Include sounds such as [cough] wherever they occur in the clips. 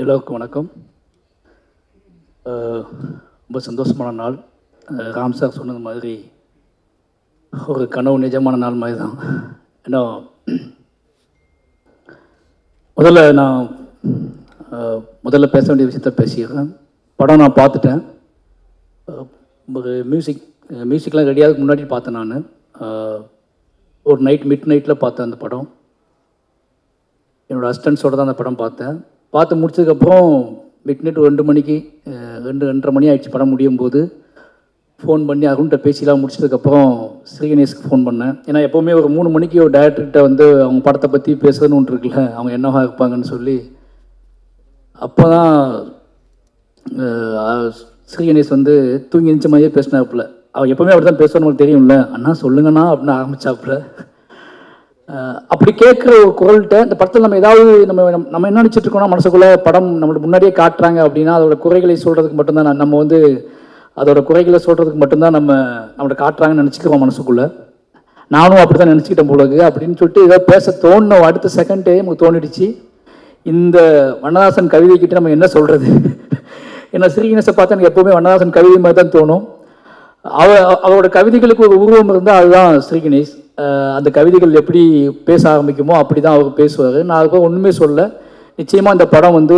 எல்லோருக்கும் வணக்கம். ரொம்ப சந்தோஷமான நாள். ராம் சார் சொன்னது மாதிரி ஒரு கனவு நிஜமான நாள் மாதிரி தான். ஏன்னா முதல்ல நான் முதல்ல பேச வேண்டிய விஷயத்த பேசிடுறேன். படம் நான் பார்த்துட்டேன். ஒரு மியூசிக் மியூசிக்லாம் ரெடியாக முன்னாடி பார்த்தேன் நான். ஒரு நைட் மிட் நைட்டில் பார்த்தேன் அந்த படம். என்னோடய அசிஸ்டன்ஸோட தான் அந்த படம் பார்த்தேன். பார்த்து முடிச்சதுக்கப்புறம் மிட்நைட் ரெண்டு மணிக்கு ரெண்டு ரெண்டரை மணி ஆகிடுச்சு படம் முடியும் போது ஃபோன் பண்ணி அருண்கிட்ட பேசிலாம் முடிச்சதுக்கப்புறம் ஸ்ரீகணேஷ்க்கு ஃபோன் பண்ணேன். ஏன்னா எப்போவுமே ஒரு மூணு மணிக்கு ஒரு டேரக்டர்கிட்ட வந்து அவங்க படத்தை பற்றி பேசுறதுன்னு ஒன்று இருக்குல்ல அவங்க என்னவாக இருப்பாங்கன்னு சொல்லி. அப்போ தான் ஸ்ரீகணேஷ் வந்து தூங்கி எழுந்த மாதிரியே பேசினாப்புல. அவள் எப்போவுமே அப்படி தான் பேசுவார் நமக்கு தெரியும்ல. அண்ணா சொல்லுங்கண்ணா அப்படின்னு ஆரம்பிச்சாப்புல. அப்படி கேட்குற ஒரு குரல்கிட்ட இந்த படத்தில் நம்ம ஏதாவது நம்ம நம்ம- என்ன நினச்சிட்டு இருக்கோம்னா மனசுக்குள்ளே படம் நம்மளுக்கு முன்னாடியே காட்டுறாங்க அப்படின்னா அதோட குறைகளை சொல்கிறதுக்கு மட்டும்தான் நம்ம வந்து அதோட குறைகளை சொல்கிறதுக்கு மட்டும்தான் நம்ம நம்மளை காட்டுறாங்கன்னு நினச்சிக்கிறோம் மனசுக்குள்ளே. நானும் அப்படி தான் நினச்சிக்கிட்டேன் போலக்கு அப்படின்னு சொல்லிட்டு ஏதோ பேச தோணும் அடுத்த செகண்டே நமக்கு தோணிடுச்சு. இந்த வண்ணதாசன் கவிதை கிட்ட நம்ம என்ன சொல்கிறது ஏன்னா ஸ்ரீகணேசை பார்த்தா எனக்கு எப்போவுமே வண்ணதாசன் கவிதை மாதிரி தான் தோணும். அவ அவரோட கவிதைகளுக்கு ஒரு உருவம் இருந்தால் அதுதான் ஸ்ரீகணேஷ் அந்த கவிதைகள் எப்படி பேச ஆரம்பிக்குமோ அப்படி தான் அவர் பேசுவார். நான் அதுக்கு ஒன்றுமே சொல்ல நிச்சயமாக இந்த படம் வந்து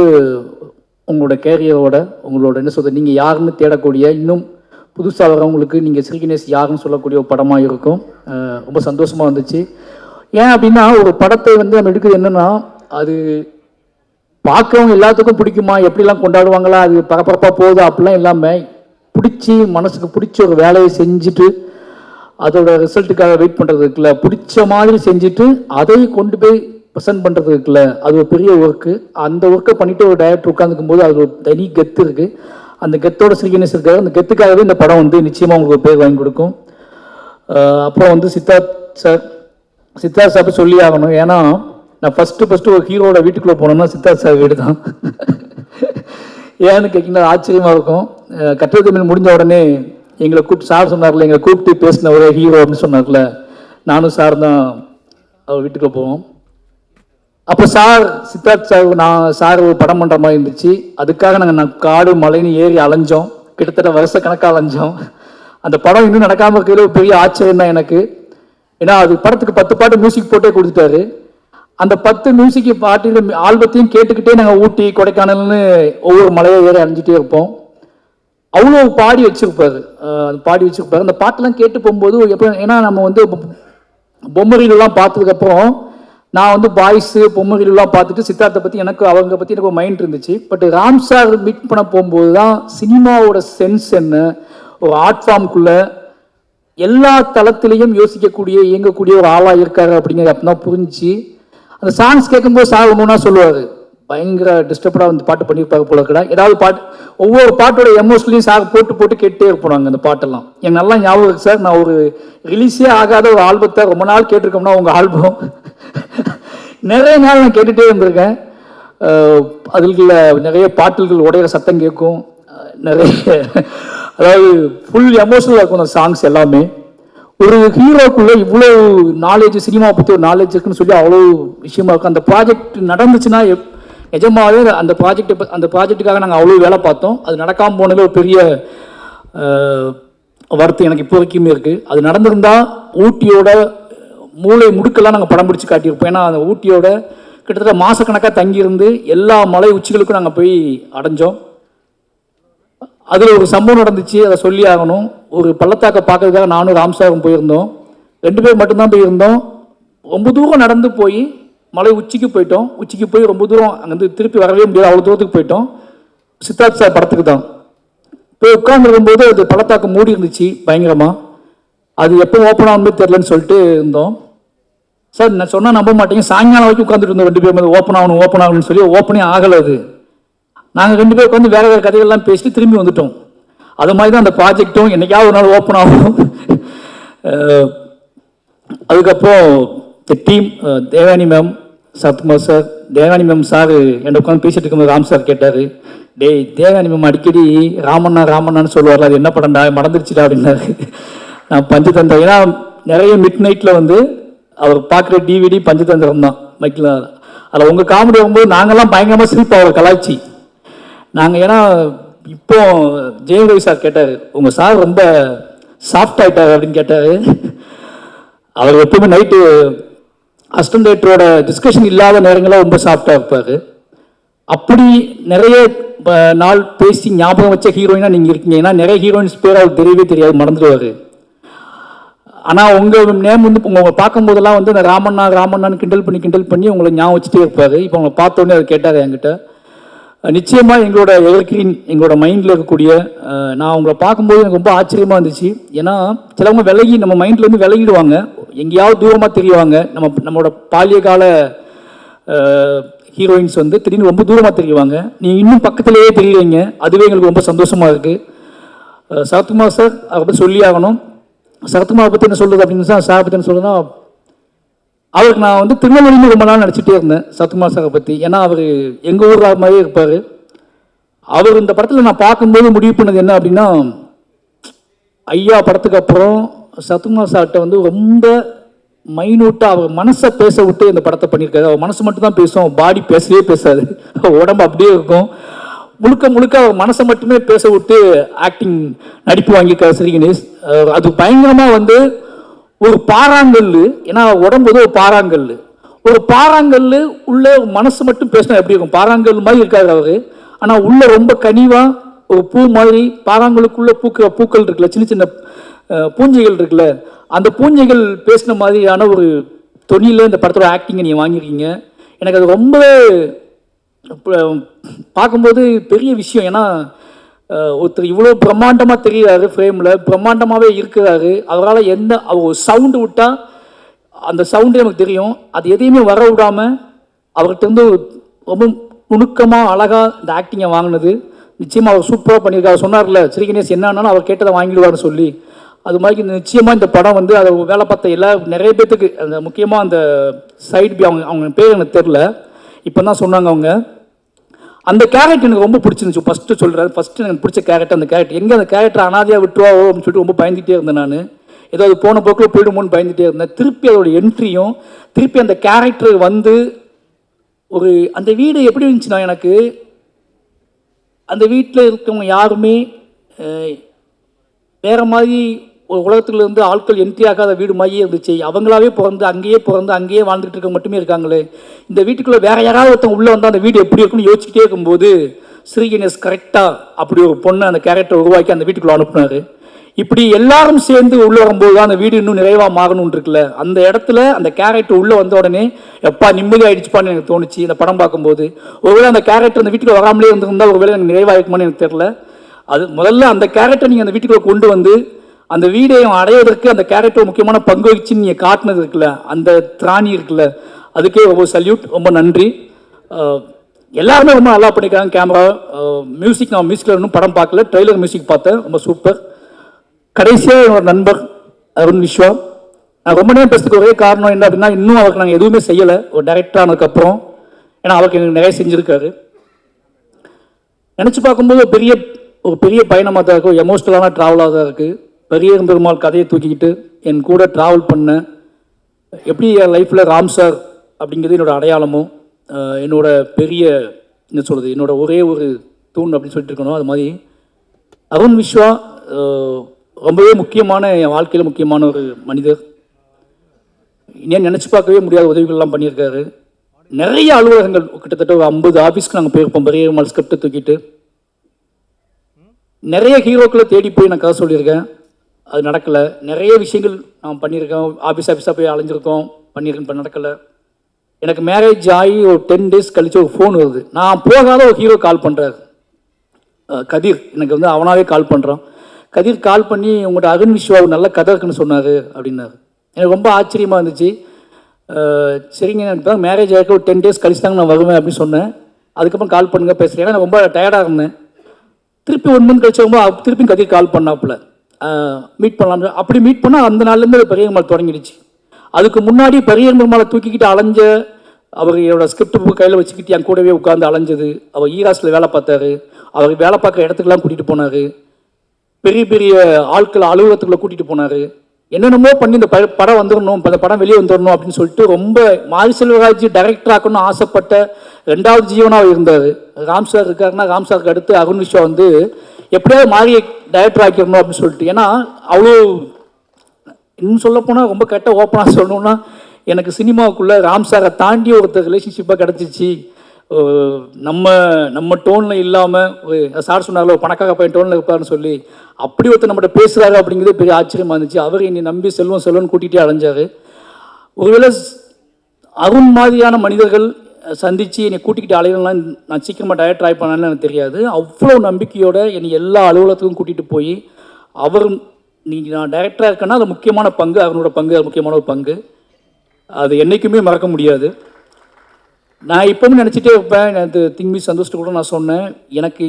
உங்களோட கேரியரோட உங்களோட என்ன சொல்கிறது நீங்கள் யாருன்னு தேடக்கூடிய இன்னும் புதுசாக வரவங்களுக்கு நீங்கள் சிறுகினேஸ் யாருன்னு சொல்லக்கூடிய ஒரு படமாக இருக்கும். ரொம்ப சந்தோஷமாக வந்துச்சு. ஏன் அப்படின்னா ஒரு படத்தை வந்து நம்ம எடுக்கிறது என்னென்னா அது பார்க்குறவங்க எல்லாத்துக்கும் பிடிக்குமா? எப்படிலாம் கொண்டாடுவாங்களா? அது பரபரப்பாக போகுது? அப்படிலாம் இல்லாமல் பிடிச்சி மனசுக்கு பிடிச்ச ஒரு வேலையை செஞ்சுட்டு அதோட ரிசல்ட்டுக்காக வெயிட் பண்ணுறது இருக்குல்ல பிடிச்ச மாதிரி செஞ்சுட்டு அதை கொண்டு போய் ப்ரெசென்ட் பண்ணுறது இருக்குல்ல அது ஒரு பெரிய ஒர்க்கு அந்த ஒர்க்கை பண்ணிவிட்டு ஒரு டைரக்டர் உட்காந்துக்கும் போது அது ஒரு தனி கெத்து இருக்குது அந்த கெத்தோட சிறியனஸ் இருக்காது அந்த கெத்துக்காகவே இந்த படம் வந்து நிச்சயமாக உங்களுக்கு பேர் வாங்கி கொடுக்கும். அப்புறம் வந்து சித்தார்த் சார் சித்தார்த் சார் சொல்லி ஆகணும். ஏன்னா நான் ஃபஸ்ட்டு ஃபஸ்ட்டு ஒரு ஹீரோட வீட்டுக்குள்ளே போனோம்னா சித்தார்த் சார் வீடு தான். [laughs] ஏன்னு கேட்டிங்கன்னா ஆச்சரியமாக இருக்கும். கட்டுரை தமிழ் முடிஞ்ச உடனே எங்களை கூப்பிட்டு சார் சொன்னார்ல எங்களை கூப்பிட்டு பேசின ஒரே ஹீரோ அப்படின்னு சொன்னார்ல. நானும் சார் தான் அவர் வீட்டுக்கு போவோம். அப்போ சார் சித்தார்த் சார் நான் சார் ஒரு படம் பண்ணுற மாதிரி இருந்துச்சு. அதுக்காக நாங்கள் நான் காடு மலைன்னு ஏறி அலைஞ்சோம். கிட்டத்தட்ட வருஷ கணக்காக அலைஞ்சோம். அந்த படம் இன்னும் நடக்காமல் இருக்கிற ஒரு பெரிய ஆச்சரியம் தான் எனக்கு. ஏன்னா அது படத்துக்கு பத்து பாட்டு மியூசிக் போட்டே கொடுத்துட்டாரு. அந்த பத்து மியூசிக் பாட்டில் ஆல்பத்தையும் கேட்டுக்கிட்டே நாங்கள் ஊட்டி கொடைக்கானல்னு ஒவ்வொரு மலையை ஏறி அலைஞ்சிட்டே இருப்போம். அவ்வளோ பாடி வச்சுருப்பாரு. அது பாடி வச்சுருப்பாரு. அந்த பாட்டெல்லாம் கேட்டு போகும்போது எப்போ ஏன்னா நம்ம வந்து பொம்மரிலாம் பார்த்ததுக்கப்புறம் நான் வந்து பாய்ஸு பொம்மரிலாம் பார்த்துட்டு சித்தார்த்தை பற்றி எனக்கு அவங்க பற்றி எனக்கு ஒரு மைண்ட் இருந்துச்சு. பட் ராம் சார் மீட் பண்ண போகும்போது தான் சினிமாவோட சென்ஸ் என்ன ஒரு ஆர்ட் ஃபார்முக்குள்ள எல்லா தளத்திலையும் யோசிக்கக்கூடிய இயங்கக்கூடிய ஒரு ஆளாக இருக்காரு அப்படிங்கிறது அப்போ தான் புரிஞ்சு அந்த சாங்ஸ் கேட்கும்போது சார் ஒன்றுனா சொல்லுவார். பயங்கர டிஸ்டர்படாக வந்து பாட்டு பண்ணியிருப்பாங்க போல கூட ஏதாவது பாட்டு ஒவ்வொரு பாட்டோட எமோஷன்லையும் சாக போட்டு போட்டு கேட்டே இருப்போம் நாங்கள் அந்த பாட்டெல்லாம். எனக்கு நல்லா ஞாபகம் இருக்குது சார். நான் ஒரு ரிலீஸே ஆகாத ஒரு ஆல்பத்தை ரொம்ப நாள் கேட்டிருக்கோம்னா உங்கள் ஆல்பம். நிறைய நாள் நான் கேட்டுகிட்டே இருந்திருக்கேன். அதில் நிறைய பாட்டுகள் உடையிற சத்தம் கேட்கும். நிறைய அதாவது ஃபுல் எமோஷனலாக இருக்கும் அந்த சாங்ஸ் எல்லாமே. ஒரு ஹீரோக்குள்ள இவ்வளோ நாலேஜ் சினிமா பற்றி ஒரு நாலேஜ் இருக்குன்னு சொல்லி அவ்வளோ விஷயமா இருக்கும். அந்த ப்ராஜெக்ட் நடந்துச்சுன்னா நிஜமாகவே அந்த ப்ராஜெக்ட் அந்த ப்ராஜெக்ட்டுக்காக நாங்கள் அவ்வளோ வேலை பார்த்தோம். அது நடக்காமல் போனது ஒரு பெரிய வருத்தம் எனக்கு இப்போ வரைக்குமே இருக்குது அது நடந்திருந்தால் ஊட்டியோட மூளை முடுக்கெல்லாம் நாங்கள் படம் பிடிச்சி காட்டியிருப்போம். ஏன்னா அந்த ஊட்டியோட கிட்டத்தட்ட மாதக்கணக்காக தங்கியிருந்து எல்லா மலை உச்சிகளுக்கும் நாங்கள் போய் அடைஞ்சோம். அதில் ஒரு சம்பவம் நடந்துச்சு அதை சொல்லி ஆகணும். ஒரு பள்ளத்தாக்கை பார்க்கறதுக்காக நானும் ராம்சாரும் போயிருந்தோம். ரெண்டு பேர் மட்டும்தான் போயிருந்தோம். ரொம்ப தூரம் நடந்து போய் மலை உச்சிக்கு போயிட்டோம். உச்சிக்கு போய் ரொம்ப தூரம் அங்கேருந்து திருப்பி வரவே முடியாது. அவ்வளோ தூரத்துக்கு போயிட்டோம். சித்தார்த் சார் படத்துக்கு தான். போய் உட்காந்துருக்கும்போது அது பள்ளத்தாக்கு மூடி இருந்துச்சு பயங்கரமாக அது எப்போ ஓப்பன் ஆகணுமே தெரிலன்னு சொல்லிட்டு இருந்தோம். சார் நான் சொன்னால் நம்ப மாட்டேங்க. சாயங்காலம் வரைக்கும் உட்காந்துட்டு இருந்தோம் ரெண்டு பேரும். ஓப்பன் ஆகணும் ஓப்பன் ஆகணும்னு சொல்லி ஓப்பனே ஆகலை அது. நாங்கள் ரெண்டு பேரும் உட்காந்து வேறு வேறு கதைகள்லாம் பேசிட்டு திரும்பி வந்துட்டோம். அது மாதிரி தான் அந்த ப்ராஜெக்ட்டும் என்னைக்காவது ஒரு நாள் ஓப்பன் ஆகும். [laughs] அதுக்கப்புறம் team Devani ma'am Sathkumar sir Devani ma'am sir என்ன உட்காந்து பேசிட்டு இருக்கும்போது ராம் சார் கேட்டார். டேய் தேவானி மேம் அடிக்கடி ராமண்ணா ராமண்ணான்னு சொல்லுவார்ல அது என்ன படம்டா? மறந்துடுச்சுடா அப்படின்னாரு. நான் பஞ்சதந்திரம் ஏன்னா நிறைய மிட் நைட்டில் வந்து அவர் பார்க்குற டிவிடி பஞ்சதந்திரம் தான் மைக்கில் அதில் உங்கள் காமெடி வரும்போது நாங்கள்லாம் பயங்கரமாக சிரிப்போம் அவரை கலாய்ச்சி. நாங்கள் ஏன்னா இப்போ ஜெயரவி சார் கேட்டார் உங்கள் சார் ரொம்ப சாஃப்ட் ஆகிட்டார் அப்படின்னு கேட்டார். அவர் எப்பவுமே நைட்டு அசிஸ்டன்ட் டைரக்டரோட டிஸ்கஷன் இல்லாத நேரங்களில் ரொம்ப சாஃப்டாக இருப்பார். அப்படி நிறைய நாள் பேசி ஞாபகம் வச்ச ஹீரோயினாக நீங்கள் இருக்கீங்க. ஏன்னா நிறைய ஹீரோயின்ஸ் பேர் அவர் தெரியவே தெரியாது மறந்துடுவார். ஆனால் உங்கள் நேம் வந்து உங்களை பார்க்கும்போதெல்லாம் வந்து இந்த ராமண்ணா ராமண்ணான்னு கிண்டல் பண்ணி கிண்டல் பண்ணி உங்களை ஞாபகம் வச்சுட்டே இருப்பார். இப்போ உங்களை பார்த்தோன்னே அதை கேட்டார் என்கிட்ட நிச்சயமாக எங்களோட எவர்கிரீன் எங்களோட மைண்டில் இருக்கக்கூடிய நான் உங்களை பார்க்கும்போது எனக்கு ரொம்ப ஆச்சரியமாக இருந்துச்சு. ஏன்னா சிலவங்க விலகி நம்ம மைண்ட்லேருந்து விலகிடுவாங்க. எங்கேயாவது தூரமாக தெரியுவாங்க நம்ம நம்மளோட பாலிய கால ஹீரோயின்ஸ் வந்து திடீர்னு ரொம்ப தூரமாக தெரியுவாங்க நீங்கள் இன்னும் பக்கத்துலேயே தெரியுறீங்க. அதுவே எங்களுக்கு ரொம்ப சந்தோஷமாக இருக்குது சரத்குமார் சார் அதை பற்றி சொல்லி ஆகணும். சரத்குமார் பற்றி என்ன சொல்கிறது அப்படின்னு சார் சார் பற்றி என்ன சொல்றதுன்னா அவருக்கு நான் வந்து திருநெல்வேலியில் ரொம்ப நாள் நடிச்சிட்டே இருந்தேன் சத்குமார் சாரை பற்றி ஏன்னா அவர் எங்கள் ஊர் மாதிரியே இருப்பார். அவர் இந்த படத்தில் நான் பார்க்கும்போது முடிவு பண்ணது என்ன அப்படின்னா ஐயா படத்துக்கு அப்புறம் சத்குமார் சார்கிட்ட வந்து ரொம்ப மைனூட்டாக அவர் மனசை பேச விட்டு இந்த படத்தை பண்ணியிருக்காரு. அவர் மனசு மட்டும் தான் பேசும் பாடி பேசவே பேசாது. [laughs] உடம்பு அப்படியே இருக்கும். முழுக்க முழுக்க அவர் மனசை மட்டுமே பேச விட்டு ஆக்டிங் நடிப்பு வாங்கியிருக்காரு ஸ்ரீ கணேஷ். அது பயங்கரமாக வந்து ஒரு பாறாங்கல் ஏன்னா உடம்பு வந்து ஒரு பாறாங்கல் ஒரு பாறாங்கல் உள்ள மனசு மட்டும் பேசினா எப்படி இருக்கும்? பாறாங்கல் மாதிரி இருக்காரு அவரு. ஆனால் உள்ள ரொம்ப கனிவா ஒரு பூ மாதிரி பாறாங்கலுக்குள்ள பூக்கிற பூக்கள் இருக்குல்ல சின்ன சின்ன பூஞ்சைகள் இருக்குல்ல அந்த பூஞ்சைகள் பேசின மாதிரியான ஒரு தொனியில் இந்த படத்தோட ஆக்டிங்கை நீங்கள் வாங்கியிருக்கீங்க. எனக்கு அது ரொம்பவே பார்க்கும்போது பெரிய விஷயம். ஏன்னா ஒருத்தர் இவ்வளோ பிரம்மாண்டமாக தெரிகிறாரு ஃப்ரேமில் பிரம்மாண்டமாகவே இருக்கிறாரு. அவரால் எந்த அவர் சவுண்டு விட்டால் அந்த சவுண்டு நமக்கு தெரியும். அது எதையுமே வர விடாமல் அவர்கிட்ட இருந்து ரொம்ப நுணுக்கமாக அழகாக இந்த ஆக்டிங்கை வாங்கினது. நிச்சயமாக அவர் சூப்பராக பண்ணியிருக்காரு. சொன்னார்ல ஸ்ரீகணேஷ் என்னன்னாலும் அவர் கேட்டதை வாங்கிடுவார்னு சொல்லி. அது மாதிரி இந்த நிச்சயமாக இந்த படம் வந்து அதை வேலை பார்த்த எல்லா நிறைய பேர்த்துக்கு அந்த முக்கியமாக அந்த சைடு பி அவங்க அவங்க பேர் எனக்கு தெரில இப்போ தான் சொன்னாங்க அவங்க. அந்த கேரக்டர் எனக்கு ரொம்ப பிடிச்சிருந்துச்சு. ஃபஸ்ட்டு சொல்கிறேன் ஃபஸ்ட்டு எனக்கு பிடிச்ச கேரக்டர் அந்த கேரக்டர் எங்கே அந்த கேரக்டர் அனாதையாக விட்டுருவாவோ அப்படின்னு சொல்லிட்டு ரொம்ப பயந்துகிட்டே இருந்தேன் நான். ஏதோ அது போன போக்கில் போயிடுமோன்னு பயந்துகிட்டே இருந்தேன். திருப்பி அதோட என்ட்ரியும் திருப்பி அந்த கேரக்டர் வந்து ஒரு அந்த வீடு எப்படி இருந்துச்சுன்னா எனக்கு அந்த வீட்டில் இருக்கவங்க யாருமே வேறு மாதிரி ஒரு ஆட்கள் என்ட்ரி ஆகாத வீடு மாதிரியே இருந்துச்சு. அவங்களாவே பிறந்து அங்கேயே பிறந்து அங்கேயே வாழ்ந்துட்டு இருக்க மட்டுமே இருக்காங்களே. இந்த வீட்டுக்குள்ளே வேற யாராவது ஒருத்தவங்க உள்ளே வந்தால் அந்த வீடு எப்படி இருக்குன்னு யோசிச்சுட்டே இருக்கும்போது ஸ்ரீகணேஷ் கரெக்டாக அப்படி ஒரு பொண்ணை அந்த கேரக்டர் உருவாக்கி அந்த வீட்டுக்குள்ளே அனுப்புனாரு. இப்படி எல்லாரும் சேர்ந்து உள்ளே வரும்போது தான் அந்த வீடு இன்னும் நிறைவாக மாறணும்னு இருக்குல்ல. அந்த இடத்துல அந்த கேரக்டர் உள்ளே வந்த உடனே எப்பா நிம்மதி ஆயிடுச்சுப்பான்னு எனக்கு தோணுச்சு இந்த படம் பார்க்கும்போது. ஒருவேளை அந்த கேரக்டர் அந்த வீட்டுக்குள்ள வராமலே இருந்திருந்தால் ஒருவேளை எனக்கு நிறைவாக இருக்குமான்னு எனக்கு தெரில அது முதல்ல அந்த கேரக்டர் நீங்கள் அந்த வீட்டுக்குள்ளே கொண்டு வந்து அந்த வீடை அடைவதற்கு அந்த கேரக்டர் முக்கியமான பங்கு வகிச்சு நீங்கள் காட்டினது இருக்குல்ல அந்த திராணி இருக்குல்ல அதுக்கே ரொம்ப சல்யூட் ரொம்ப நன்றி. எல்லாருமே ரொம்ப நல்லா பண்ணியிருக்காங்க கேமரா மியூசிக் நான் மியூசிக்கில் இன்னும் படம் பார்க்கல ட்ரெய்லர் மியூசிக் பார்த்தேன் ரொம்ப சூப்பர் கடைசியாக என்னோட நண்பர் அருண் விஸ்வா. நான் ரொம்ப நேரம் பேசுறதுக்கு ஒரே காரணம் என்ன அப்படின்னா இன்னும் அவருக்கு நாங்கள் எதுவுமே செய்யலை. ஒரு டைரக்டர் ஆனதுக்கப்புறம் ஏன்னா அவருக்கு எனக்கு நிறைய செஞ்சுருக்காரு. நினச்சி பார்க்கும்போது பெரிய ஒரு பெரிய பயணமாக தான் இருக்கும். எமோஷ்னலான ட்ராவலாக தான் இருக்குது பெரிய பெருமாள் கதையை தூக்கிக்கிட்டு என் கூட ட்ராவல் பண்ண எப்படி என் லைஃப்பில் ராம் சார் அப்படிங்கிறது என்னோடய அடையாளமும் என்னோடய பெரிய என்ன சொல்கிறது என்னோட ஒரே ஒரு தூண் அப்படின்னு சொல்லிட்டு இருக்கணும் அது மாதிரி. அருண் விஸ்வா ரொம்பவே முக்கியமான என் வாழ்க்கையில் முக்கியமான ஒரு மனிதர். ஏன் நினச்சி பார்க்கவே முடியாத உதவிகள்லாம் பண்ணியிருக்காரு. நிறைய அலுவலகங்கள் கிட்டத்தட்ட ஒரு ஐம்பது ஆஃபீஸ்க்கு நாங்கள் போயிருப்போம் பெரிய மல் ஸ்கிரிப்டை தூக்கிட்டு. நிறைய ஹீரோக்களை தேடி போய் நான் கதை சொல்லியிருக்கேன். அது நடக்கலை. நிறைய விஷயங்கள் நான் பண்ணியிருக்கேன் ஆஃபீஸ் ஆஃபீஸாக போய் அலைஞ்சிருக்கோம். பண்ணியிருக்கேன் இப்போ நடக்கலை. எனக்கு மேரேஜ் ஆகி ஒரு டென் டேஸ் கழித்து ஒரு ஃபோன் வருது. நான் போகாத ஒரு ஹீரோ கால் பண்ணுறாரு கதிர். எனக்கு வந்து அவனாகவே கால் பண்ணுறான் கதிர் கால் பண்ணி உங்கள்கிட்ட அருண் விஸ்வா நல்ல கதை இருக்குன்னு சொன்னார் அப்படின்னாரு. எனக்கு ரொம்ப ஆச்சரியமாக இருந்துச்சு. சரிங்க எனக்கு தான் மேரேஜ் ஆகிருக்க ஒரு டென் டேஸ் கழிச்சு தாங்க நான் வருவேன் அப்படின்னு சொன்னேன். அதுக்கப்புறம் கால் பண்ணுங்க பேசுகிறேன் ஏன்னா நான் ரொம்ப டயர்டாக இருந்தேன். திருப்பி ஒன் மந்த் கழிச்சு வரும்போது திருப்பி கதிர் கால் பண்ணாப்புல. மீட் பண்ணலாம் அப்படி மீட் பண்ணால் அந்த நாள்லேருந்து பெரிய பெரியம்மாள் தொடங்கிடுச்சு. அதுக்கு முன்னாடி பெரிய பெருமாளை தூக்கிக்கிட்டு அலைஞ்ச அவர் என்னோட ஸ்கிரிப்ட் புக் கையில் வச்சுக்கிட்டு என் கூடவே உட்காந்து அலைஞ்சது. அவர் ஈராஸில் வேலை பார்த்தாரு. அவர் வேலை பார்க்குற இடத்துக்குலாம் கூட்டிகிட்டு போனார். பெரிய பெரிய ஆட்கள் அலுவலகத்துக்குள்ள கூட்டிகிட்டு போனார். என்னென்னமோ பண்ணி இந்த படம் வந்துடணும் அந்த படம் வெளியே வந்துடணும் அப்படின்னு சொல்லிட்டு ரொம்ப மாரி செல்வராஜ் டைரக்டர் ஆக்கணும்னு ஆசைப்பட்ட ரெண்டாவது ஜீவனாக இருந்தார். ராம் சார் இருக்காருன்னா ராம் சாருக்கு அடுத்து அருண் விஷா வந்து எப்படியாவது மாரியை டைரக்டர் ஆக்கிடணும் அப்படின்னு சொல்லிட்டு. ஏன்னா அவ்வளோ இன்னும் சொல்லப்போனால் ரொம்ப கெட்ட ஓப்பனாக சொல்லணும்னா எனக்கு சினிமாவுக்குள்ளே ராம் சாரை தாண்டி ஒருத்தர் ரிலேஷன்ஷிப்பாக கிடச்சிச்சு. நம்ம நம்ம டோனில் இல்லாமல் சார் சொன்னார்ல பணக்காக பையன் டோனில் இருப்பார்னு சொல்லி. அப்படி ஒருத்தர் நம்மகிட்ட பேசுகிறாரு அப்படிங்கிறது பெரிய ஆச்சரியமாக இருந்துச்சு. அவர் என்னை நம்பி செல்வம் செல்வம்னு கூட்டிகிட்டே அலைஞ்சார். ஒருவேளை அருண் மாதிரியான மனிதர்கள் சந்தித்து என்னை கூட்டிக்கிட்டு அலையலாம் நான் சீக்கிரமாக டயட் ட்ரை பண்ணேன்னு எனக்கு தெரியாது. அவ்வளோ நம்பிக்கையோட என்னை எல்லா அலுவலகத்துக்கும் கூட்டிகிட்டு போய் அவர் நீங்கள் நான் டைரக்டராக இருக்கேன்னா அது முக்கியமான பங்கு அவனோட பங்கு அது முக்கியமான ஒரு பங்கு. அது என்றைக்குமே மறக்க முடியாது. நான் இப்போவும் நினச்சிட்டே இருப்பேன். எனக்கு திங்மி சந்தோஷத்தை கூட நான் சொன்னேன். எனக்கு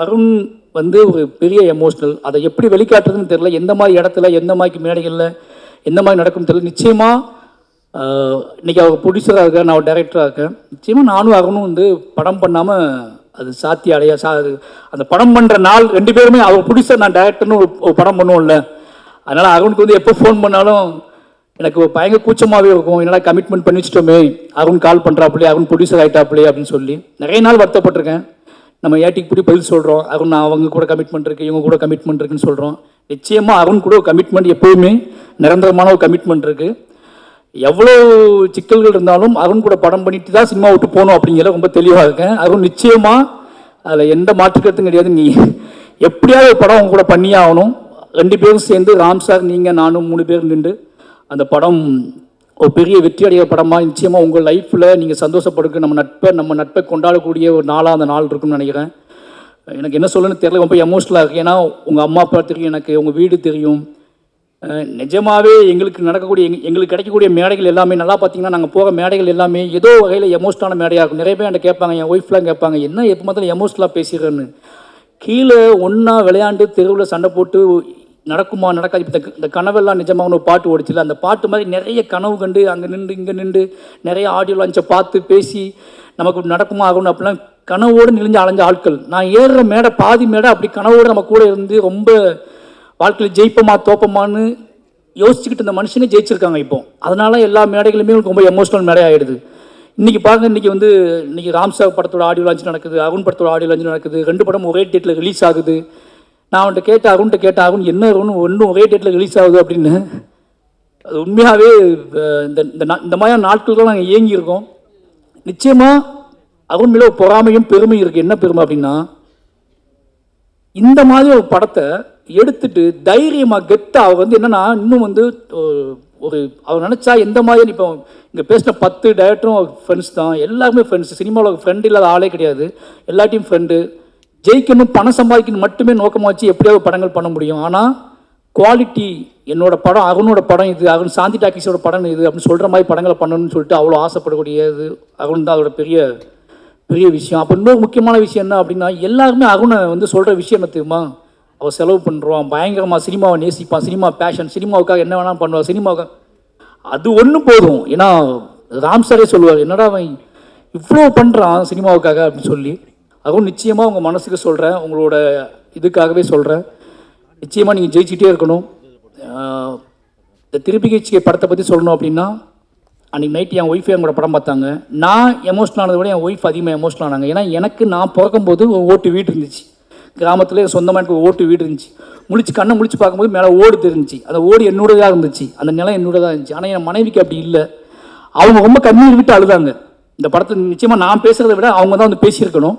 அருண் வந்து ஒரு பெரிய எமோஷ்னல் அதை எப்படி வெளிக்காட்டுறதுன்னு தெரியல. எந்த மாதிரி இடத்துல எந்த மாதிரி மேடைகளில் எந்த மாதிரி நடக்கும்னு தெரியல. நிச்சயமாக இன்னைக்கு அவர் ப்ரொடியூசராக இருக்கேன் நான் டைரக்டராக இருக்கேன். நிச்சயமாக நானும் அருணும் வந்து படம் பண்ணாமல் அது சாத்திய அடையா சா அது அந்த படம் பண்ணுற நாள் ரெண்டு பேருமே அவர் ப்ரொடியூசர் நான் டேரக்டர்னு ஒரு படம் பண்ணுவோம்ல. அதனால் அருணுக்கு வந்து எப்போ ஃபோன் பண்ணாலும் எனக்கு பயங்கர கூச்சமாகவே இருக்கும். என்னால் கமிட்மெண்ட் பண்ணி வச்சிட்டோமே அருண் கால் பண்ணுறாப்புலே அருண் ப்ரொடியூசர் ஆகிட்டாப்புலே அப்படின்னு சொல்லி. நிறைய நாள் வருத்தப்பட்டிருக்கேன். நம்ம ஏட்டிக்கு பிடி பதில் சொல்கிறோம் அருண் நான் அவங்க கூட கமிட்மெண்ட் இருக்குது இவங்க கூட கமிட்மெண்ட் இருக்குன்னு சொல்கிறோம் நிச்சயமாக அருண் கூட ஒரு கமிட்மெண்ட் எப்போயுமே நிரந்தரமான ஒரு கமிட்மெண்ட் இருக்குது எவ்வளோ சிக்கல்கள் இருந்தாலும் அருண் கூட படம் பண்ணிட்டு தான் சினிமா விட்டு போகணும் அப்படிங்கிற ரொம்ப தெளிவாக இருக்கேன். அருண் நிச்சயமாக அதில் எந்த மாற்றுக்கிறதும் கிடையாது. நீ எப்படியாவது ஒரு படம் அவங்க கூட பண்ணியே ஆகணும். ரெண்டு பேரும் சேர்ந்து ராம் சார் நீங்கள் நானும் மூணு பேர் நின்று அந்த படம் ஒரு பெரிய வெற்றி அடைய படமாக நிச்சயமாக உங்கள் லைஃப்பில் நீங்கள் சந்தோஷப்படுக்க நம்ம நட்பை நம்ம நட்பை கொண்டாடக்கூடிய ஒரு நாளாக அந்த நாள் இருக்கும்னு நினைக்கிறேன். எனக்கு என்ன சொல்லணும்னு தெரியல. ரொம்ப எமோஷ்னலாக இருக்குது ஏன்னா உங்கள் அம்மா அப்பா தெரியும் எனக்கு. உங்கள் வீடு தெரியும். நிஜமாகவே எங்களுக்கு நடக்கக்கூடிய எங்க- எங்களுக்கு கிடைக்கக்கூடிய மேடைகள் எல்லாமே நல்லா பார்த்தீங்கன்னா நாங்கள் போகிற மேடைகள் எல்லாமே ஏதோ வகையில் எமோஷனான மேடையாக இருக்கும். நிறைய பேர் என்கிட்ட கேட்பாங்க என் ஒய்ஃப்லாம் கேட்பாங்க என்ன எப்போ பார்த்தாலும் எமோஷனலாக பேசுகிறேன்னு கீழே ஒன்றா விளையாண்டு தெருவில் சண்டை போட்டு நடக்குமா நடக்காது. இப்போ இந்த- கனவெல்லாம் நிஜமாக ஒரு பாட்டு ஓடிச்சுல அந்த பாட்டு மாதிரி நிறைய கனவு கண்டு அங்கே நின்று இங்கே நின்று நிறைய ஆடியோ லான்ச்சை பார்த்து பேசி நமக்கு நடக்குமா ஆகணும் அப்படிலாம் கனவோடு நெளிஞ்சு அலைஞ்ச ஆட்கள். நான் ஏறுற மேடை பாதி மேடை அப்படி கனவோடு நம்ம கூட இருந்து ரொம்ப வாழ்க்கையில் ஜெயிப்போமா தோப்போமான்னு யோசிச்சுக்கிட்டு இந்த மனுஷனே ஜெயிச்சிருக்காங்க இப்போ. அதனால எல்லா மேடைகளுமே ரொம்ப எமோஷனல் மேடை ஆகிடுது இன்றைக்கி பாருங்க இன்றைக்கி வந்து இன்றைக்கி ராம்சாக் படத்தோட ஆடியோ லான்ச் நடக்குது அருண் படத்தோட ஆடியோ லான்ச் நடக்குது ரெண்டு படம் ஒரே டேட்டில் ரிலீஸ் ஆகுது. நான் அவன்கிட்ட கேட்டேன் அருண்கிட்ட கேட்டேன் அருண் என்ன அருண் ஒன்றும் ஒரே டேட்டில் ரிலீஸ் ஆகுது அப்படின்னு. அது உண்மையாகவே இந்த இந்த நா- இந்த மாதிரியான நாட்கள்லாம் நாங்கள் இயங்கியிருக்கோம் நிச்சயமாக அருண் மேலே ஒரு பொறாமையும் பெருமையும் இருக்குது என்ன பெருமை அப்படின்னா இந்த மாதிரி ஒரு படத்தை எடுத்துட்டு தைரியமாக கெத்தாக அவர் வந்து என்னன்னா இன்னும் வந்து ஒரு- அவள் அவர் நினச்சா எந்த மாதிரி இப்போ இங்கே பேசின பத்து டேரக்டரும் ஃப்ரெண்ட்ஸ் தான். எல்லாருமே ஃப்ரெண்ட்ஸ் சினிமாவில் ஃப்ரெண்ட் இல்லாத ஆளே கிடையாது. எல்லாத்தையும் ஃப்ரெண்டு ஜெயிக்கணும் பணம் சம்பாதிக்கணும் மட்டுமே நோக்கமாக வச்சு எப்படியாவது படங்கள் பண்ண முடியும். ஆனால் குவாலிட்டி என்னோடய படம் அருணோட படம் இது அருண் சாந்தி டாக்கிஸோட படம் இது அப்படின்னு சொல்கிற மாதிரி படங்களை பண்ணணும்னு சொல்லிட்டு அவ்வளோ ஆசைப்படக்கூடியது அருண் தான் அதோட பெரிய பெரிய விஷயம். அப்போ இன்னொரு முக்கியமான விஷயம் என்ன அப்படின்னா எல்லாருமே அருணை வந்து சொல்கிற விஷயம் என்ன தெரியுமா? அவள் செலவு பண்ணுறான் பயங்கரமாக சினிமாவை நேசிப்பான் சினிமா பேஷன் சினிமாவுக்காக என்ன வேணாலும் பண்ணுவான் சினிமாவுக்காக. அது ஒன்று போதும். ஏன்னா ராம் சாரே சொல்லுவார் என்னடா அவன் இவ்வளோ பண்ணுறான் சினிமாவுக்காக? அப்படின்னு சொல்லி. அதுவும் நிச்சயமாக உங்கள் மனசுக்கு சொல்கிறேன் உங்களோட இதுக்காகவே சொல்கிறேன் நிச்சயமாக நீங்கள் ஜெயிச்சிட்டே இருக்கணும். இந்த திருப்பிகிச்சிகை படத்தை பற்றி சொல்லணும் அப்படின்னா அன்றைக்கி நைட் என் ஒய்ஃபே என் கூட படம் பார்த்தாங்க. நான் எமோஷனல் ஆனதை விட என் ஒய்ஃப் அதிகமாக எமோஷனல் ஆனாங்க. ஏன்னா எனக்கு நான் பிறக்கும்போது ஓட்டு வீடு இருந்துச்சு. கிராமத்திலே சொந்தமாக எனக்கு ஓட்டு வீடு இருந்துச்சு. முழிச்சு கண்ணை முழிச்சு பார்க்கும்போது மேலே ஓடு தெரிஞ்சுச்சு. அந்த ஓடு என்னோடதாக இருந்துச்சு. அந்த நிலம் என்னோடதாக இருந்துச்சு. ஆனால் என் மனைவிக்கு அப்படி இல்லை. அவங்க ரொம்ப கண்ணீர் விட்டு அழுதாங்க. இந்த படத்தை நிச்சயமாக நான் பேசுகிறத விட அவங்க தான் வந்து பேசியிருக்கணும்.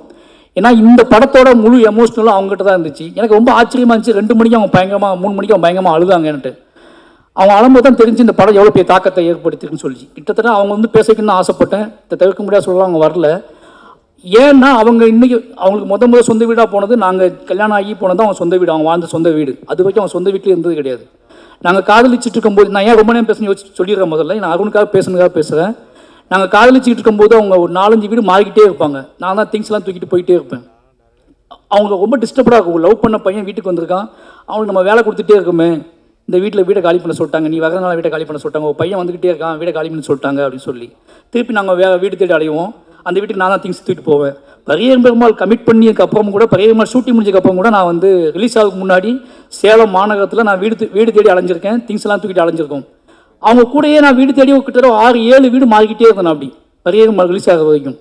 ஏன்னா இந்த படத்தோட முழு எமோஷ்னலும் அவங்ககிட்ட தான் இருந்துச்சு. எனக்கு ரொம்ப ஆச்சரியமாக இருந்துச்சு. ரெண்டு மணிக்கு அவங்க பயங்கரமாக மூணு மணிக்கு அவங்க பயங்கரமாக அழுதாங்கன்ட்டு அவங்க அழும்போது தான் தெரிஞ்சு இந்த படம் எவ்வளோ பெரிய தாக்கத்தை ஏற்படுத்திருக்குன்னு சொல்லி. கிட்டத்தட்ட அவங்க வந்து பேசிக்கணும்னு ஆசைப்பட்டேன். இதை தவிர்க்க முடியாத சொல்லலாம் அவங்க வரல. ஏன்னா அவங்க இன்றைக்கி அவங்களுக்கு முத முத சொந்த வீடாக போனது நாங்கள் கல்யாணம் ஆகி போனது அவங்க சொந்த வீடு அவங்க வாழ்ந்த சொந்த வீடு. அது வரைக்கும் அவங்க சொந்த வீட்டில் இருந்தது கிடையாது. நாங்கள் காதலிச்சிட்டு இருக்கும்போது நான் ஏன் ரொம்ப நேரம் பேசணும் யோசிச்சு சொல்லிடுறேன் முதல்ல. நான் அருணுக்காக பேசணுக்காக பேசுகிறேன் நாங்கள் காதலிச்சுட்டு இருக்கும்போது அவங்க ஒரு நாலஞ்சு வீடு மாறிக்கிட்டே இருப்பாங்க. நான் தான் திங்ஸ்லாம் தூக்கிட்டு போயிட்டே இருப்பேன். அவங்க ரொம்ப டிஸ்டர்படாக இருக்கும். லவ் பண்ண பையன் வீட்டுக்கு வந்திருக்கான். அவனுக்கு நம்ம வேலை கொடுத்துட்டே இருக்குமே. இந்த வீட்டில் வீடை காலி பண்ண சொல்லிட்டாங்க. நீ வரதுனால வீட்டை காலி பண்ண சொல்லிட்டாங்க. ஒரு பையன் வந்துக்கிட்டே இருக்கான். வீடை காலி பண்ண சொல்லிட்டாங்க அப்படின்னு சொல்லி. திருப்பி நாங்கள் வே வீடு தேடி அலைவோம். அந்த வீட்டுக்கு நான் தான் திங்ஸ் தூக்கிட்டு போவேன். பரியர் பெருமாள் கமிட் பண்ணியதுக்கு அப்புறம் கூட பரியர் பெருமாள் ஷூட்டிங் முடிஞ்சதுக்கு அப்புறம் கூட நான் வந்து ரிலீஸ் ஆகிறதுக்கு முன்னாடி சேலம் மாநகரத்தில் நான் வீடு தே- வீடு தேடி அலைஞ்சிருக்கேன். திங்ஸ் எல்லாம் தூக்கிட்டு அலைஞ்சிருக்கோம். அவங்க கூடயே நான் வீடு தேடி கிட்டத்தட்ட ஆறு ஏழு வீடு மாறிக்கிட்டே இருந்தேன் அப்படி. பரியர் பெருமாள் ரிலீஸ் ஆகிற வரைக்கும்.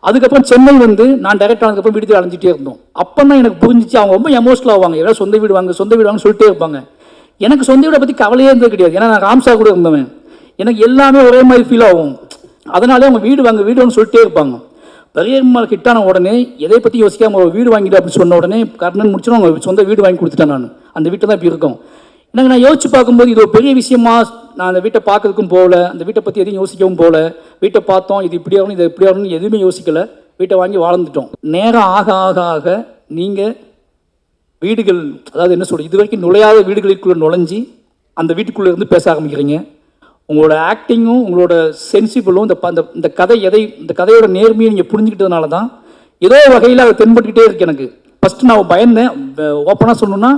அதுக்கப்புறம் சென்னை வந்து நான் டைரக்ட் ஆனதுக்கப்புறம் வீடு தேடி அலைஞ்சிட்டே இருந்தோம். அப்போ தான் எனக்கு புரிஞ்சிச்சு அவங்க ரொம்ப எமோஷனல் ஆவாங்க. ஏதாவது சொந்த வீடு வாங்க சொந்த வீடு வாங்க சொல்லிட்டே இருப்பாங்க. எனக்கு சொந்த வீடை பற்றி கவலையே இருந்தது கிடையாது. ஏன்னா நான் ராம்சா கூட இருந்தவன். எனக்கு எல்லாமே ஒரே மாதிரி ஃபீல் ஆகும். அதனாலே அவங்க வீடு வாங்க வீடு வாங்க சொல்லிட்டே இருப்பாங்க. பெரியம்மாள் கிட்டான உடனே எதை பற்றி யோசிக்காம ஒரு வீடு வாங்கிட்டு அப்படின்னு சொன்ன உடனே கர்ணன் முடிச்சுன்னு அவங்க சொந்த வீடு வாங்கி கொடுத்துட்டேன் நான். அந்த வீட்டை தான் இப்போ இருக்கும். எனக்கு நான் யோசிச்சு பார்க்கும்போது இது ஒரு பெரிய விஷயமா நான் அந்த வீட்டை பார்க்கறதுக்கும் போகல அந்த வீட்டை பற்றி எதையும் யோசிக்கவும் போகல. வீட்டை பார்த்தோம் இது இப்படி ஆகணும் இது இப்படி ஆகணும்னு எதுவுமே யோசிக்கல. வீட்டை வாங்கி வாழ்ந்துட்டோம். நேரம் ஆக ஆக ஆக நீங்கள் வீடுகள் அதாவது என்ன சொல்கிறது இது வரைக்கும் நுழையாத வீடுகளுக்குள்ளே நுழைஞ்சி அந்த வீட்டுக்குள்ளே இருந்து பேச ஆரம்பிக்கிறீங்க. உங்களோட ஆக்டிங்கும் உங்களோட சென்சிபிளும் இந்த அந்த இந்த கதை எதை இந்த கதையோட நேர்மையை நீங்கள் புரிஞ்சுக்கிட்டதுனால தான் ஏதோ வகையில் அதை தென்பட்டுக்கிட்டே இருக்கு எனக்கு. ஃபஸ்ட்டு நான் பயந்தேன். ஓப்பனாக சொல்லணும்னா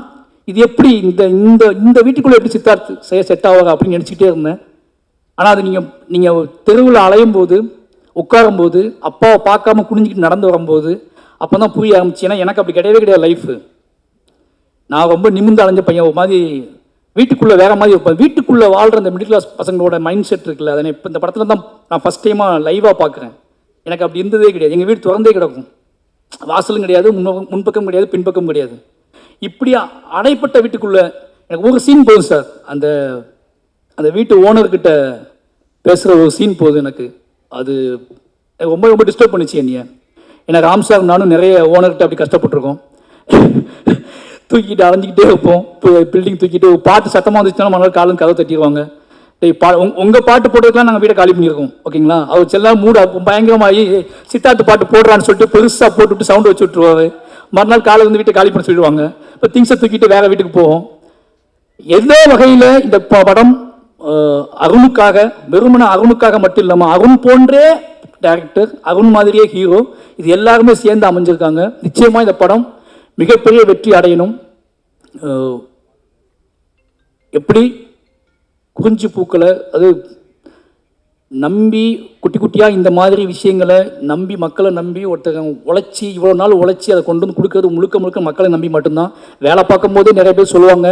இது எப்படி இந்த இந்த இந்த வீட்டுக்குள்ளே எப்படி சித்தார்த்து செய்ய செட் ஆகாது அப்படின்னு நினச்சிக்கிட்டே இருந்தேன். ஆனால் அது நீங்கள் நீங்கள் தெருவில் அலையும் போது உட்காரும்போது அப்பாவை பார்க்காம குனிஞ்சிக்கிட்டு நடந்து வரும்போது அப்போ தான் புரிய ஆரம்பிச்சு. ஏன்னா எனக்கு அப்படி கிடையவே கிடையாது லைஃபு நான் ரொம்ப நிமிர்ந்து அலைஞ்ச பையன் ஒரு மாதிரி வீட்டுக்குள்ளே வேற மாதிரி இருப்பாங்க வீட்டுக்குள்ளே வாழ்கிற அந்த மிடில் கிளாஸ் பசங்களோட மைண்ட் செட் இருக்குல்ல அதை இப்போ இந்த படத்தில் தான் நான் ஃபஸ்ட் டைமாக லைவாக பார்க்குறேன் எனக்கு அப்படி இருந்ததே கிடையாது. எங்கள் வீடு திறந்தே கிடக்கும். வாசலும் கிடையாது முன்பக்கம் முன்பக்கம் கிடையாது பின்பக்கம் கிடையாது. இப்படியா அடைப்பட்ட வீட்டுக்குள்ளே எனக்கு ஒரு சீன் போதும் சார் அந்த அந்த வீட்டு ஓனர்கிட்ட பேசுகிற ஒரு சீன் போதும் எனக்கு. அது ரொம்ப ரொம்ப டிஸ்டர்ப் பண்ணுச்சு என்னைய. ஏன்னா ராம் சார் நானும் நிறைய ஓனர்கிட்ட அப்படி கஷ்டப்பட்டிருக்கோம். தூக்கிட்டு அலைஞ்சிக்கிட்டே இருப்போம். பில்டிங் தூக்கிட்டு பாட்டு சத்தமாக வந்துச்சுன்னா மறுநாள் காலம் கதவை தட்டிடுவாங்க டேய் பா உங் உங்கள் பாட்டு போட்டதுக்கெலாம் நாங்கள் வீடை காலி பண்ணியிருக்கோம். ஓகேங்களா? அவர் செல்லாம் மூட பயங்கரமாகி சித்தார்த்து பாட்டு போடுறான்னு சொல்லிட்டு பெருசாக போட்டுவிட்டு சவுண்ட் வச்சு விட்ருவாரு மறுநாள் காலை வந்து வீட்டை காலி பண்ண சொல்லிடுவாங்க. இப்போ திங்ஸை தூக்கிட்டு வேறு வீட்டுக்கு போவோம். எந்த வகையில் இந்த படம் அருணுக்காக வெறுமன அருணுக்காக மட்டும் இல்லாமல் அருண் போன்றே டேரக்டர் அருண் மாதிரியே ஹீரோ இது எல்லாருமே சேர்ந்து அமைஞ்சிருக்காங்க. நிச்சயமாக இந்த படம் மிகப்பெரிய வெற்றி அடையணும். எப்படி குறிஞ்சி பூக்களை அது நம்பி குட்டி குட்டியாக இந்த மாதிரி விஷயங்களை நம்பி மக்களை நம்பி ஒருத்தங்க உழைச்சி இவ்வளோ நாள் உழைச்சி அதை கொண்டு வந்து கொடுக்கறது முழுக்க முழுக்க மக்களை நம்பி மட்டும்தான். வேலை பார்க்கும்போதே நிறைய பேர் சொல்லுவாங்க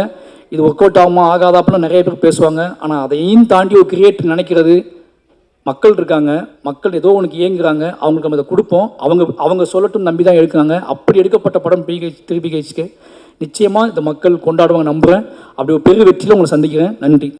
இது ஒர்க் அவுட் ஆகுமா ஆகாதா நிறைய பேர் பேசுவாங்க. ஆனால் அதையும் தாண்டி ஒரு கிரியேட் நினைக்கிறது மக்கள் இருக்காங்க மக்கள் ஏதோ உனக்கு இயங்குறாங்க அவங்களுக்கு நம்ம இதை கொடுப்போம். அவங்க அவங்க சொல்லட்டும் நம்பி தான் எடுக்கிறாங்க. அப்படி எடுக்கப்பட்ட படம் பிஹெச் த்ரீ பிஹெச்க்கு நிச்சயமாக இந்த மக்கள் கொண்டாடுவாங்க நம்புகிறேன் அப்படி ஒரு பெரிய வெற்றியில் உங்களை சந்திக்கிறேன். நன்றி.